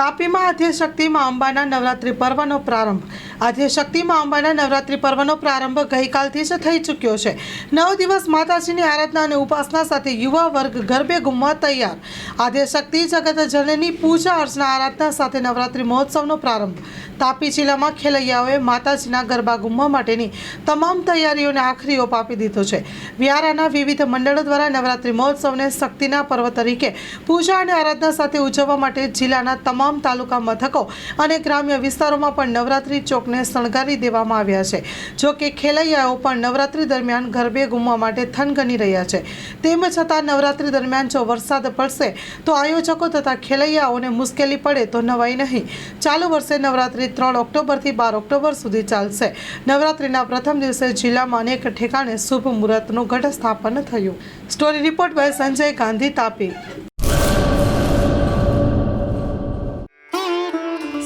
તાપીમાં આદ્યશક્તિ મા અંબાના નવરાત્રિ પર્વનો પ્રારંભ. આદ્યશક્તિ મા અંબાના નવરાત્રિ પર્વનો પ્રારંભ ગઈકાલથી જ થઈ ચૂક્યો છે. નવ દિવસ માતાજીની આરાધના અને ઉપાસના સાથે યુવા વર્ગ ગરબે ઘૂમવા તૈયાર. આદ્યશક્તિ જગત જનની પૂજા અર્ચના આરાધના સાથે નવરાત્રિ મહોત્સવનો પ્રારંભ. તાપી જિલ્લામાં ખેલૈયાઓએ માતાજીના ગરબા ઘૂમવા માટેની તમામ તૈયારીઓને આખરી ઓપ આપી દીધો છે. વ્યારાના વિવિધ મંડળો દ્વારા નવરાત્રિ મહોત્સવને શક્તિના પર્વ તરીકે પૂજા અને આરાધના સાથે ઉજવવા માટે જિલ્લાના તમામ તાલુકા મથકો અને ગ્રામ્ય વિસ્તારોમાં પણ નવરાત્રિ ચોકને શણગારી દેવામાં આવ્યા છે. જો કે ખેલૈયાઓ પણ નવરાત્રી દરમિયાન ગરબે ઘૂમવા માટે થનગની રહ્યા છે. તેમ છતાં નવરાત્રી દરમિયાન જો વરસાદ પડશે તો આયોજકો તથા ખેલૈયાઓને મુશ્કેલી પડે તો નવાઈ નહીં. ચાલુ વર્ષે નવરાત્રિ ત્રણ ઓક્ટોબરથી બાર ઓક્ટોબર સુધી ચાલશે. નવરાત્રિના પ્રથમ દિવસે જિલ્લામાં અનેક ઠેકાણે શુભ મુહૂર્તનું ઘટ સ્થાપન થયું. Story report by Sanjay Gandhi Tapi.